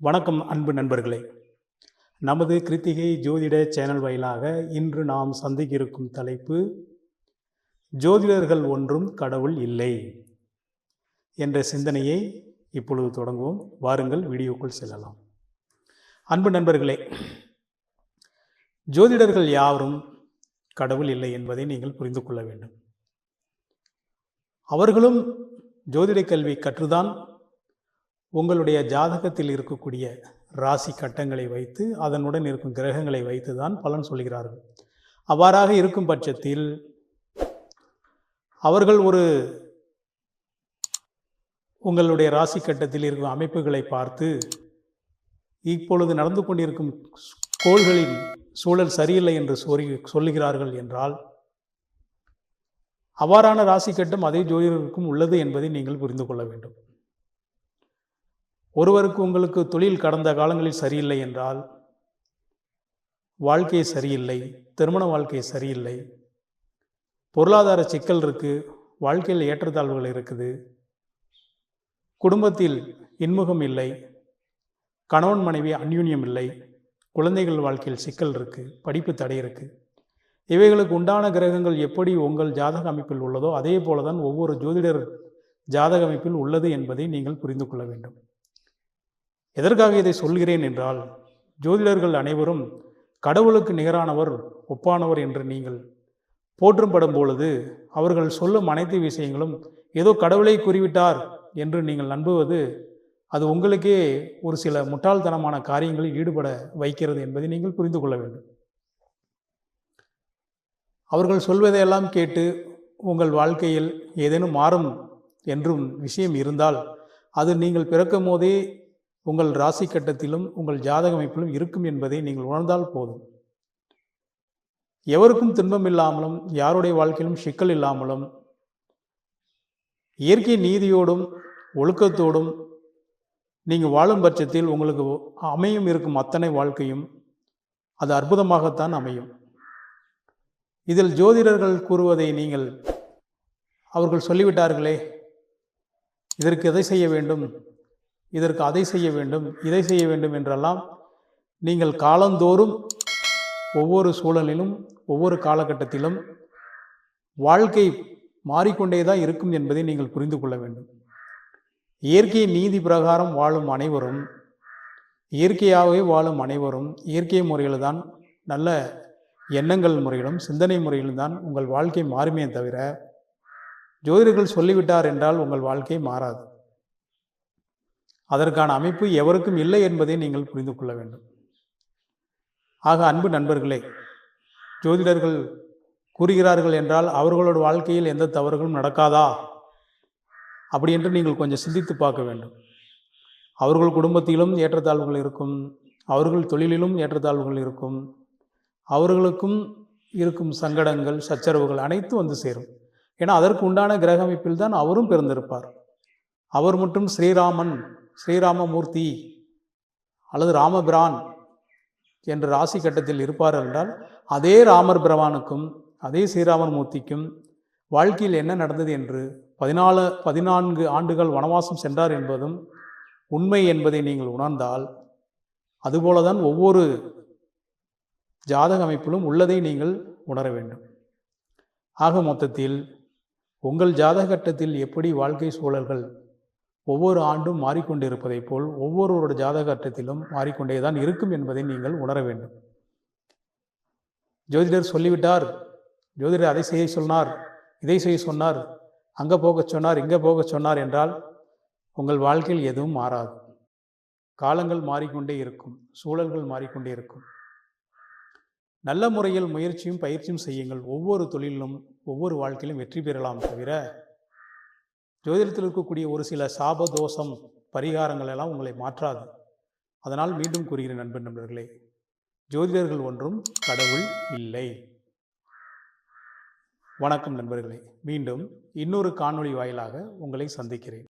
வணக்கம் அன்பு நண்பர்களே. நமது கிருத்திகை ஜோதிட சேனல் வாயிலாக இன்று நாம் சந்திக்க இருக்கும் தலைப்பு ஜோதிடர்கள் ஒன்றும் கடவுள் இல்லை என்ற சிந்தனையை இப்பொழுது தொடங்குவோம். வாருங்கள் வீடியோக்குள் செல்லலாம். அன்பு நண்பர்களே ஜோதிடர்கள் யாரும் கடவுள் இல்லை என்பதை நீங்கள் புரிந்து கொள்ள வேண்டும். அவர்களும் ஜோதிட கல்வி கற்றுதான் உங்களுடைய ஜாதகத்தில் இருக்கக்கூடிய ராசி கட்டங்களை வைத்து அதனுடன் இருக்கும் கிரகங்களை வைத்து தான் பலன் சொல்கிறார்கள். அவ்வாறாக இருக்கும் பட்சத்தில் அவர்கள் ஒரு உங்களுடைய ராசி கட்டத்தில் இருக்கும் அமைப்புகளை பார்த்து இப்பொழுது நடந்து கொண்டிருக்கும் கோள்களின் சூழல் சரியில்லை என்று சொல்லி சொல்லுகிறார்கள் என்றால் அவ்வாறான ராசி கட்டம் அதே ஜோதிடருக்கும் உள்ளது என்பதை நீங்கள் புரிந்து கொள்ள வேண்டும். ஒருவருக்கு உங்களுக்கு தொழில் கடந்த காலங்களில் சரியில்லை என்றால் வாழ்க்கை சரியில்லை திருமண வாழ்க்கை சரியில்லை பொருளாதார சிக்கல் இருக்குது வாழ்க்கையில் ஏற்றத்தாழ்வுகள் இருக்குது குடும்பத்தில் இன்முகம் இல்லை கணவன் மனைவி அந்யூன்யம் இல்லை குழந்தைகள் வாழ்க்கையில் சிக்கல் இருக்குது படிப்பு தடை இருக்குது இவைகளுக்கு உண்டான கிரகங்கள் எப்படி உங்கள் ஜாதக அமைப்பில் உள்ளதோ அதே போல தான் ஒவ்வொரு ஜோதிடர் ஜாதக அமைப்பில் உள்ளது என்பதை நீங்கள் புரிந்து கொள்ள வேண்டும். எதற்காக இதை சொல்கிறேன் என்றால் ஜோதிடர்கள் அனைவரும் கடவுளுக்கு நிகரானவர் ஒப்பானவர் என்று நீங்கள் போற்றும்படும் பொழுது அவர்கள் சொல்லும் அனைத்து விஷயங்களும் ஏதோ கடவுளை கூறிவிட்டார் என்று நீங்கள் நம்புவது அது உங்களுக்கே ஒரு சில முட்டாள்தனமான காரியங்களில் ஈடுபட வைக்கிறது என்பதை நீங்கள் புரிந்து கொள்ள வேண்டும். அவர்கள் சொல்வதையெல்லாம் கேட்டு உங்கள் வாழ்க்கையில் ஏதேனும் மாறும் என்றும் விஷயம் இருந்தால் அது நீங்கள் பிறக்கும் போதே உங்கள் ராசி கட்டத்திலும் உங்கள் ஜாதக அமைப்பிலும் இருக்கும் என்பதை நீங்கள் உணர்ந்தால் போதும். எவருக்கும் துன்பம் இல்லாமலும் யாருடைய வாழ்க்கையிலும் சிக்கல் இல்லாமலும் இயற்கை நீதியோடும் ஒழுக்கத்தோடும் நீங்கள் வாழும் பட்சத்தில் உங்களுக்கு அமையும் இருக்கும் அத்தனை வாழ்க்கையும் அது அற்புதமாகத்தான் அமையும். இதில் ஜோதிடர்கள் கூறுவதை நீங்கள் அவர்கள் சொல்லிவிட்டார்களே இதற்கு எதை செய்ய வேண்டும்? இதற்கு அதை செய்ய வேண்டும் இதை செய்ய வேண்டும் என்றெல்லாம் நீங்கள் காலந்தோறும் ஒவ்வொரு சூழலிலும் ஒவ்வொரு காலகட்டத்திலும் வாழ்க்கை மாறிக்கொண்டே தான் இருக்கும் என்பதை நீங்கள் புரிந்து கொள்ள வேண்டும். இயற்கை நீதி பிரகாரம் வாழும் அனைவரும் இயற்கையாகவே வாழும் அனைவரும் இயற்கை முறையில் தான் நல்ல எண்ணங்கள் முறையிலும் சிந்தனை முறையிலும் தான் உங்கள் வாழ்க்கை மாறுமே தவிர ஜோதிடர்கள் சொல்லிவிட்டார் என்றால் உங்கள் வாழ்க்கை மாறாது. அதற்கான அமைப்பு எவருக்கும் இல்லை என்பதை நீங்கள் புரிந்து கொள்ள வேண்டும். ஆக அன்பு நண்பர்களே ஜோதிடர்கள் கூறுகிறார்கள் என்றால் அவர்களோட வாழ்க்கையில் எந்த தவறுகளும் நடக்காதா? அப்படி என்று நீங்கள் கொஞ்சம் சிந்தித்து பார்க்க வேண்டும். அவர்கள் குடும்பத்திலும் ஏற்றத்தாழ்வுகள் இருக்கும் அவர்கள் தொழிலிலும் ஏற்றத்தாழ்வுகள் இருக்கும் அவர்களுக்கும் இருக்கும் சங்கடங்கள் சச்சரவுகள் அனைத்தும் வந்து சேரும். ஏன்னா அதற்கு உண்டான கிரக அமைப்பில் தான் அவரும் பிறந்திருப்பார். அவர் மட்டும் ஸ்ரீராமன் ஸ்ரீராமமூர்த்தி அல்லது ராமபிரான் என்ற ராசி கட்டத்தில் இருப்பார் என்றால் அதே ராமர் பிரவானுக்கும் அதே ஸ்ரீராமர் மூர்த்திக்கும் வாழ்க்கையில் என்ன நடந்தது என்று பதினாலு பதினான்கு ஆண்டுகள் வனவாசம் சென்றார் என்பதும் உண்மை என்பதை நீங்கள் உணர்ந்தால் அதுபோல தான் ஒவ்வொரு ஜாதக அமைப்பிலும் உள்ளதை நீங்கள் உணர வேண்டும். ஆக மொத்தத்தில் உங்கள் ஜாதக கட்டத்தில் எப்படி வாழ்க்கை சூழல்கள் ஒவ்வொரு ஆண்டும் மாறிக்கொண்டிருப்பதைப் போல் ஒவ்வொருவரோட ஜாதக அட்டத்திலும் மாறிக்கொண்டே தான் இருக்கும் என்பதை நீங்கள் உணர வேண்டும். ஜோதிடர் சொல்லிவிட்டார். ஜோதிடர் அதை செய்ய சொன்னார் இதை செய்ய சொன்னார் அங்கே போகச் சொன்னார் இங்கே போகச் சொன்னார் என்றால் உங்கள் வாழ்க்கையில் எதுவும் மாறாது. காலங்கள் மாறிக்கொண்டே இருக்கும் சூழல்கள் மாறிக்கொண்டே இருக்கும். நல்ல முறையில் முயற்சியும் பயிற்சியும் செய்யுங்கள். ஒவ்வொரு தொழிலும் ஒவ்வொரு வாழ்க்கையிலும் வெற்றி பெறலாம் தவிர ஜோதிடத்தில் இருக்கக்கூடிய ஒரு சில சாபதோஷம் பரிகாரங்கள் எல்லாம் உங்களை மாற்றாது. அதனால் மீண்டும் கூறுகிறேன் நண்பன் நண்பர்களே ஜோதிடர்கள் ஒன்றும் கடவுள் இல்லை. வணக்கம் நண்பர்களே மீண்டும் இன்னொரு காணொளி வாயிலாக உங்களை சந்திக்கிறேன்.